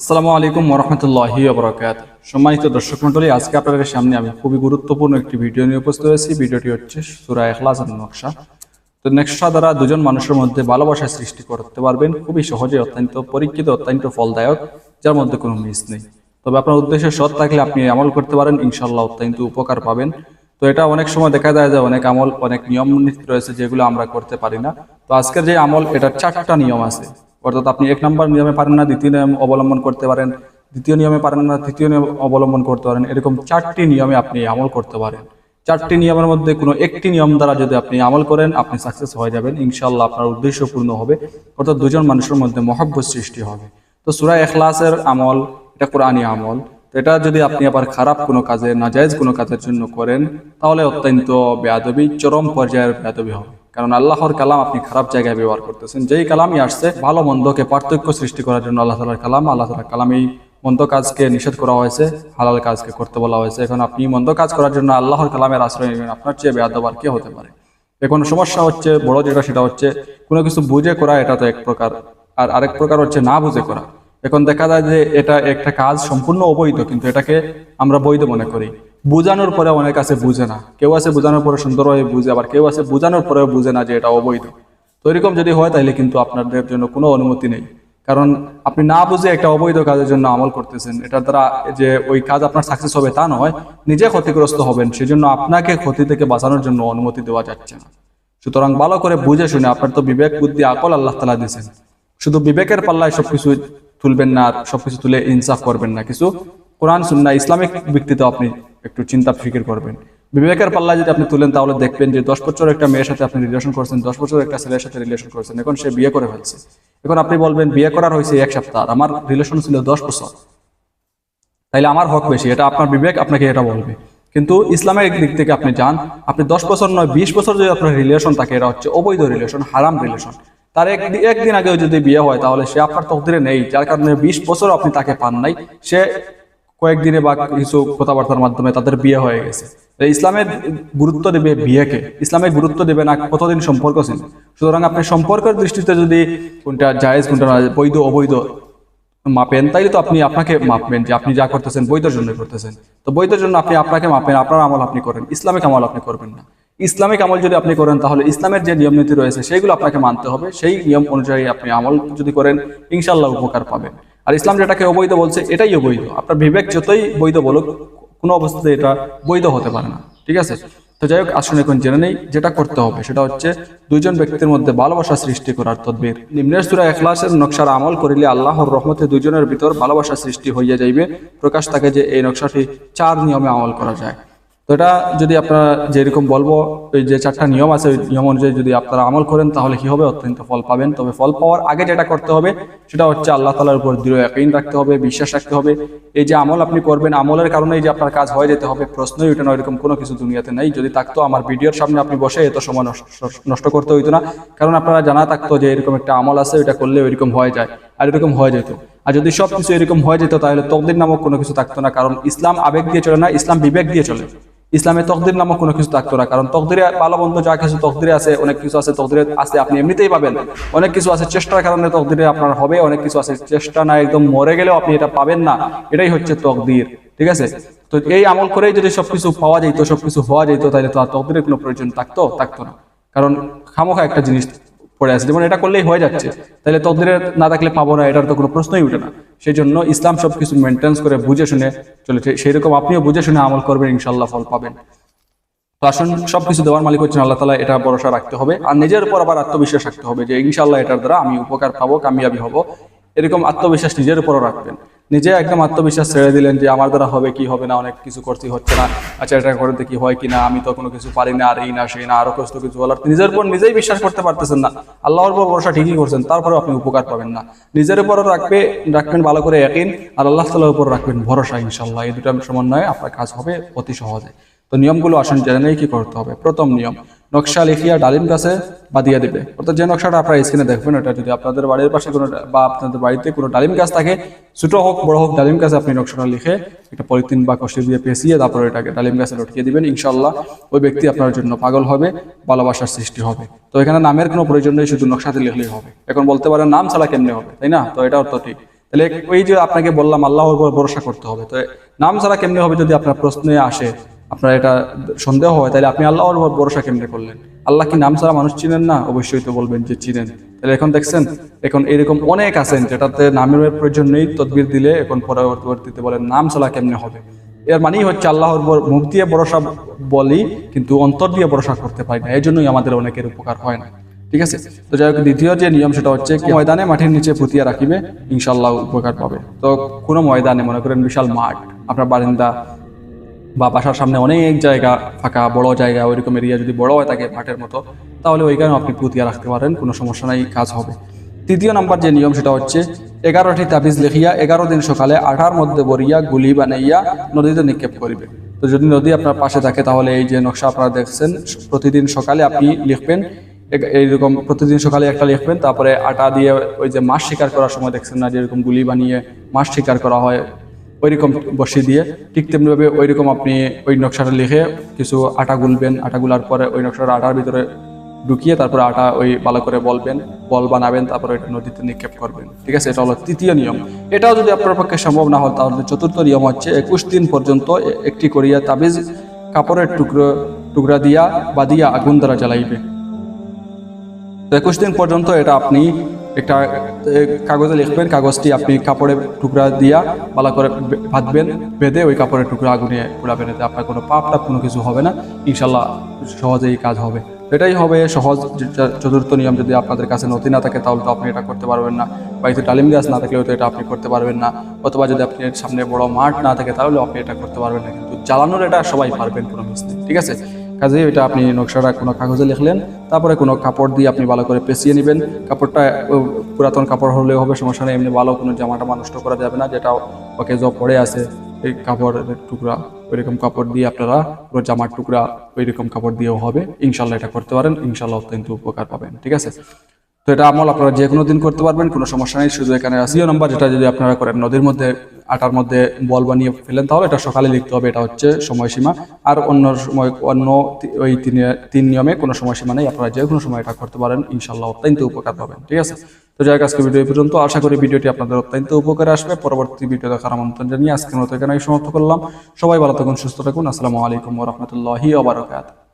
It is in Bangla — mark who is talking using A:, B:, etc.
A: আসসালামু আলাইকুম ওরহমতুল্লাহি বরকাত সম্মানিত দর্শক মন্ডলী আজকে আপনাদের সামনে আমি খুবই গুরুত্বপূর্ণ একটি ভিডিও নিয়ে উপস্থিত হয়েছি। ভিডিওটি হচ্ছে সুরা এখলাস নকশা। তো নকশা দ্বারা দুজন মানুষের মধ্যে ভালোবাসা সৃষ্টি করতে পারবেন। খুবই সহজে অত্যন্ত পরীক্ষিত, অত্যন্ত ফলদায়ক, যার মধ্যে কোনো মিস নেই। তবে আপনার উদ্দেশ্যে সৎ থাকলে আপনি আমল করতে পারেন ইনশাল্লাহ অত্যন্ত উপকার পাবেন। তো এটা অনেক সময় দেখা যায় যে অনেক আমল, অনেক নিয়ম নীতি রয়েছে যেগুলো আমরা করতে পারি না। তো আজকের যে আমল, এটার চারটা নিয়ম আছে। অর্থাৎ আপনি এক নম্বর নিয়মে পারেন না, দ্বিতীয় নিয়ম অবলম্বন করতে পারেন। দ্বিতীয় নিয়মে পারেন না, তৃতীয় নিয়ম অবলম্বন করতে পারেন। এরকম চারটি নিয়মে আপনি আমল করতে পারেন। চারটি নিয়মের মধ্যে কোনো একটি নিয়ম দ্বারা যদি আপনি আমল করেন, আপনি সাকসেস হয়ে যাবেন। ইনশাল্লাহ আপনার উদ্দেশ্য পূর্ণ হবে। অর্থাৎ দুজন মানুষের মধ্যে মহব্বত সৃষ্টি হবে। তো সুরা এখলাসের আমল, এটা কোরআনী আমল। এটা যদি আপনি আবার খারাপ কোনো কাজে, নাজায়েজ কোনো কাজের জন্য করেন, তাহলে অত্যন্ত বেয়াদবি, চরম পর্যায়ের বেয়াদবি হবে। কারণ আল্লাহর কালাম আপনি খারাপ জায়গায় ব্যবহার করতেছেন। যেই কালামই আসছে, ভালো মন্দকে পার্থক্য সৃষ্টি করার জন্য আল্লাহ তালার কালাম, আল্লাহ তালার কালামেই মন্দ কাজকে নিষেধ করা হয়েছে, হালাল কাজকে করতে বলা হয়েছে। এখন আপনি মন্দ কাজ করার জন্য আল্লাহর কালামের আশ্রয় নেবেন, আপনার চেয়ে বেয়াদব আর কে হতে পারে? এখন সমস্যা হচ্ছে, বড় যেটা সেটা হচ্ছে, কোনো কিছু বুঝে করা, এটা তো এক প্রকার। আর আরেক প্রকার হচ্ছে না বুঝে করা। এখন দেখা যায় যে এটা একটা কাজ সম্পূর্ণ অবৈধ, কিন্তু এটাকে আমরা বৈধ মনে করি। বোঝানোর পরে অনেক আছে বুঝে না। কেউ আছে বোঝানোর পরে সুন্দর হয়ে বুঝে, আবার কেউ আছে বোঝানোর পরেও বুঝে না যে এটা অবৈধ। তো এরকম যদি হয় তাহলে কিন্তু আপনাদের জন্য কোনো অনুমতি নেই। কারণ আপনি না বুঝে একটা অবৈধ কাজের জন্য আমল করতেছেন, এটার দ্বারা যে ওই কাজ আপনার সাকসেস হবে তা নয়, নিজে ক্ষতিগ্রস্ত হবেন। সেজন্য আপনাকে ক্ষতি থেকে বাঁচানোর জন্য অনুমতি দেওয়া যাচ্ছে না। সুতরাং ভালো করে বুঝে শুনে, আপনার তো বিবেক, বুদ্ধি, আকল আল্লাহ তালা দিয়েছেন। শুধু বিবেকের পাল্লায় সবকিছু তুলবেন না, সবকিছু তুলে ইনসাফ করবেন না। কিছু কোরআন সুন্না ইসলামিক ভিত্তিতে আপনি একটু চিন্তা, ফিকির করবেন। বিবেকের পাল্লায় যদি আপনি তুলেন, তাহলে দেখবেন যে দশ বছর একটা মেয়ের সাথে আপনি রিলেশন করছেন, দশ বছর একটা ছেলের সাথে রিলেশন করছেন। এখন সে বিয়ে করে ফেলছে। এখন আপনি বলবেন, বিয়ে করার হয়েছে এক সপ্তাহ আমার রিলেশন ছিল দশ বছর। তাইলে আমার হক বেশি, এটা আপনার বিবেক আপনাকে এটা বলবে। কিন্তু ইসলামের দিক থেকে আপনি যান, আপনি দশ বছর নয়, বিশ বছর যদি আপনার রিলেশন থাকে, এটা হচ্ছে অবৈধ রিলেশন হারাম রিলেশন তার এক একদিন আগেও যদি বিয়ে হয়, তাহলে সে আপনার তকদিরে নেই, যার কারণে বিশ বছর আপনি তাকে পান নাই। সে কয়েকদিনে বা কিছু কথাবার্তার মাধ্যমে তাদের বিয়ে হয়ে গেছে। ইসলামের গুরুত্ব দেবে বিয়েকে। ইসলামের গুরুত্ব দেবে না কতদিন সম্পর্ক ছিল। সুতরাং আপনি সম্পর্কের দৃষ্টিতে যদি কোনটা জায়েজ, কোনটা বৈধ, অবৈধ মাপেন, তাইলে তো আপনি আপনাকে মাপবেন যে আপনি যা করতেছেন বৈধের জন্য করতেছেন। তো বৈধের জন্য আপনি আপনাকে মাপেন, আপনার আমল আপনি করেন, ইসলামিক আমল আপনি করবেন না। ইসলামিক আমল যদি আপনি করেন, তাহলে ইসলামের যে নিয়ম নীতি রয়েছে, সেইগুলো আপনাকে মানতে হবে। সেই নিয়ম অনুযায়ী আপনি আমল যদি করেন ইনশাল্লাহ উপকার পাবেন। আর ইসলাম যেটাকে অবৈধ বলছে, এটাই অবৈধ। আপনার বিবেক যতই বৈধ বলুক, কোনো অবস্থাতে এটা বৈধ হতে পারে না। ঠিক আছে? তো যাই হোক, আসুন এখন জেনে নেই যেটা করতে হবে। সেটা হচ্ছে দুইজন ব্যক্তির মধ্যে ভালোবাসা সৃষ্টি করার তদ্বির। নিম্নের সুরা এখলাসের নকশার আমল করিলে আল্লাহর রহমতে দুজনের ভিতর ভালোবাসা সৃষ্টি হইয়া যাইবে। প্রকাশ থাকে যে এই নকশাটি চার নিয়মে আমল করা যায়। তো এটা যদি আপনারা যেরকম বলব ওই যে চারটা নিয়ম আছে, ওই নিয়ম অনুযায়ী যদি আপনারা আমল করেন, তাহলে কি হবে? অত্যন্ত ফল পাবেন। তবে ফল পাওয়ার আগে যেটা করতে হবে, সেটা হচ্ছে আল্লাহ তালার উপর দৃঢ় একইন রাখতে হবে, বিশ্বাস রাখতে হবে। এই যে আমল আপনি করবেন, আমলের কারণেই যে আপনার কাজ হয়ে যেতে হবে, প্রশ্নই ওঠে না এরকম কোনো কিছু দুনিয়াতে নেই। যদি থাকতো, আমার ভিডিওর সামনে আপনি বসে এত সময় নষ্ট করতে হইতো না। কারণ আপনারা জানা থাকতো যে এরকম একটা আমল আছে, ওইটা করলে ওইরকম হয়ে যায়, আর এরকম হয়ে যেত। আর যদি সব কিছু এরকম হয়ে যেত, তাহলে তকদির নামক কোনো কিছু থাকতো না, কারণ ইসলাম আবেগ দিয়ে চলে না, ইসলাম বিবেক দিয়ে চলে। ইসলামে তকদির নামক কোনো কিছু থাকতো না। কারণ তকদিরে ভালো বন্ধু যা কিছু তকদিরে আছে, অনেক কিছু আছে তকদিরে আছে, আপনি এমনিতেই পাবেন। অনেক কিছু আছে চেষ্টার কারণে তকদিরে আপনার হবে, অনেক কিছু আছে চেষ্টা না একদম মরে গেলেও আপনি এটা পাবেন না। এটাই হচ্ছে তকদির, ঠিক আছে? তো এই আমল করেই যদি সবকিছু পাওয়া যেত সবকিছু হওয়া যেত তাহলে তো আর তকদিরের কোনো প্রয়োজন থাকতো থাকতো না। কারণ খামোখা একটা জিনিস পড়ে আছে। যেমন এটা করলেই হয়ে যাচ্ছে। তাহলে তকদিরে না থাকলে পাবো না, এটার তো কোনো প্রশ্নই উঠে না। সেই জন্য ইসলাম সব কিছু মেনটেন্স করে বুঝে শুনে চলেছে। সেই রকম আপনিও বুঝে শুনে আমল করবেন ইনশাল্লাহ ফল পাবেন। আসুন, সবকিছু দেওয়ার মালিক হচ্ছেন আল্লাহ তালা এটা ভরসা রাখতে হবে। আর নিজের উপর আবার আত্মবিশ্বাস রাখতে হবে যে ইনশাল্লাহ এটার দ্বারা আমি উপকার পাবো, কামিয়াবি হব। এরকম আত্মবিশ্বাস নিজের উপরও রাখবেন। নিজে একদম আত্মবিশ্বাস ছেড়ে দিলেন যে আমার দ্বারা হবে, কি হবে না, অনেক কিছু করতে হচ্ছে না আচ্ছা এটা করে দেখি হয় কি না আমি তো কোনো কিছু পারি না, আর এই না, সেই না, আরও কষ্ট কিছু বলার। নিজের উপর নিজেই বিশ্বাস করতে পারতেছেন না। আল্লাহর উপর ভরসা ঠিকই করছেন, তারপরেও আপনি উপকার পাবেন না। নিজের উপরও রাখবে, রাখবেন ভালো করে একদিন আর আল্লাহ তালার উপর রাখবেন ভরসা ইনশাল্লাহ এই দুটো সমন্বয়ে আপনার কাজ হবে অতি সহজে। তো নিয়মগুলো আসুন, জেনে কি করতে হবে। প্রথম নিয়ম নকশা লিখিয়া ডালিম গাছে বাদিয়ে দিবে। অর্থাৎ যে নকশাটা আপনারা স্ক্রিনে দেখবেন ওটা যদি আপনাদের বাড়ির পাশে কোনো বা আপনাদের বাড়িতে কোনো ডালিম গাছ থাকে, ছোট হোক, বড় হোক, ডালিম গাছে আপনি নকশাটা লিখে একটা পলিথিন বা কষ্টি দিয়ে পেঁচিয়ে তারপরে এটাকে ডালিম গাছে লটকিয়ে দিবেন ইনশাল্লাহ ওই ব্যক্তি আপনার জন্য পাগল হবে, ভালোবাসার সৃষ্টি হবে। তো এখানে নামের কোনো প্রয়োজন নেই, শুধু নকশাতে লিখলেই হবে। এখন বলতে পারেন, নাম ছাড়া কেমনে হবে? তাই না? তো এটাও তো ঠিক। তাহলে ওই যে আপনাকে বললাম, আল্লাহর ভরসা করতে হবে। তো নাম ছাড়া কেমনে হবে যদি আপনার প্রশ্নে আসে আপনার এটা সন্দেহ হয়, তাহলে আপনি আল্লাহর উপর ভরসা কেমনে করলেন? আল্লাহ কি নাম ছাড়া মানুষ চিনেন না? অবশ্যই তো বলবেন যে চিনেন। তাহলে এখন দেখছেন, এখন এরকম অনেক আছেন যেটাতে নামের প্রয়োজন নেই, তদবির দিলে এখন পরবর্তীতে বলেন নাম ছাড়া কেমনে হবে? এর মানেই হচ্ছে আল্লাহর মুখ দিয়ে ভরসা বলি, কিন্তু অন্তর দিয়ে ভরসা করতে পারি না। এই জন্যই আমাদের অনেকের উপকার হয় না। ঠিক আছে? তো যাই হোক, দ্বিতীয় যে নিয়ম সেটা হচ্ছে ময়দানে মাঠের নিচে পুঁতিয়া রাখিবে ইনশাল্লাহ উপকার পাবে। তো কোনো ময়দানে মনে করেন বিশাল মাঠ, আপনার বারিন্দা বা বাসার সামনে অনেক জায়গা ফাঁকা, বড় জায়গা, ওইরকম এরিয়া যদি বড় হয় থাকে মাঠের মতো, তাহলে ওইখানে আপনি পুঁতিয়া রাখতে পারেন, কোনো সমস্যা নাই, কাজ হবে। তৃতীয় নাম্বার যে নিয়ম সেটা হচ্ছে, এগারোটি তাবিজ লিখিয়া এগারো দিন সকালে আঠার মধ্যে বরিয়া গুলি বানাইয়া নদীতে নিক্ষেপ করিবে। তো যদি নদী আপনার পাশে থাকে, তাহলে এই যে নকশা আপনারা দেখছেন, প্রতিদিন সকালে আপনি লিখবেন এইরকম প্রতিদিন সকালে একটা লিখবেন, তারপরে আটা দিয়ে ওই যে মাছ শিকার করার সময় দেখছেন না যেরকম গুলি বানিয়ে মাছ শিকার করা হয় ওইরকম বসিয়ে দিয়ে ঠিক তেমনিভাবে ওইরকম আপনি ওই নকশাটা লিখে কিছু আটা গুলবেন, আটা গুলার পরে ওই নকশাটা আটার ভিতরে ঢুকিয়ে তারপরে আটা ওই ভালো করে বলবেন, বল বানাবেন, তারপরে ওইটা নদীতে নিক্ষেপ করবেন। ঠিক আছে? এটা হলো তৃতীয় নিয়ম। এটাও যদি আপনার পক্ষে সম্ভব না হয়, তাহলে চতুর্থ নিয়ম হচ্ছে একুশ দিন পর্যন্ত একটি করিয়া তাবিজ, কাপড়ের টুকরো, টুকরা দিয়া বা দিয়া আগুন দ্বারা জ্বালাইবে। তো একুশ দিন পর্যন্ত এটা আপনি একটা কাগজে লিখবেন, কাগজটি আপনি কাপড়ের টুকরা দিয়া ভালো করে বাঁধবেন বেঁধে ওই কাপড়ের টুকরা আগুনে পোড়াবেন এতে আপনার কোনো পাপ টাপ কোনো কিছু হবে না। ইনশাল্লাহ সহজেই কাজ হবে। এটাই হবে সহজ চতুর্থ নিয়ম। যদি আপনাদের কাছে নথি না থাকে তাহলে তো আপনি এটা করতে পারবেন না। বা বাড়িতে ডালিম গাছ না থাকলেও তো এটা আপনি করতে পারবেন না। অথবা যদি আপনি সামনে বড় মাঠ না থাকে তাহলে আপনি এটা করতে পারবেন না। কিন্তু জ্বালানোর এটা সবাই পারবেন কোনো মিস নেই। ঠিক আছে? কাজে এটা আপনি নকশাটা কোনো কাগজে লিখলেন, তারপরে কোনো কাপড় দিয়ে আপনি ভালো করে পেঁচিয়ে নেবেন। কাপড়টা পুরাতন কাপড় হলেও হবে, সমস্যা নেই, এমনি ভালো কোনো জামাটা নষ্ট করা যাবে না, যেটা ওকে জব পড়ে আছে, এই কাপড়ের টুকরা, ওইরকম কাপড় দিয়ে আপনারা পুরো জামার টুকরা ওইরকম কাপড় দিয়েও হবে। ইনশাল্লাহ এটা করতে পারেন, ইনশাল্লাহ অত্যন্ত উপকার পাবেন, ঠিক আছে? তো এটা আমল আপনারা যে কোনো দিন করতে পারবেন, কোনো সমস্যা নেই। শুধু এখানে আসিও নাম্বার, যেটা যদি আপনারা করেন নদীর মধ্যে, আটার মধ্যে বল বানিয়ে ফেলেন, তাহলে এটা সকালে লিখতে হবে, এটা হচ্ছে সময়সীমা। আর অন্য সময়, অন্য ওই তিন তিন নিয়মে কোনো সময়সীমা নেই, আপনারা যে কোনো সময় এটা করতে পারেন ইনশাল্লাহ অত্যন্ত উপকার পাবেন, ঠিক আছে? তো যাই আজকে ভিডিও পর্যন্ত। আশা করি ভিডিওটি আপনাদের অত্যন্ত উপকারে আসবে। পরবর্তী ভিডিও দেখার আমন্ত্রণ জানিয়ে আজকের মতো এখানে সমাপ্ত করলাম। সবাই ভালো থাকুন, সুস্থ থাকুন। আসসালামু আলাইকুম রহমতুল্লাহি ওবরাকাত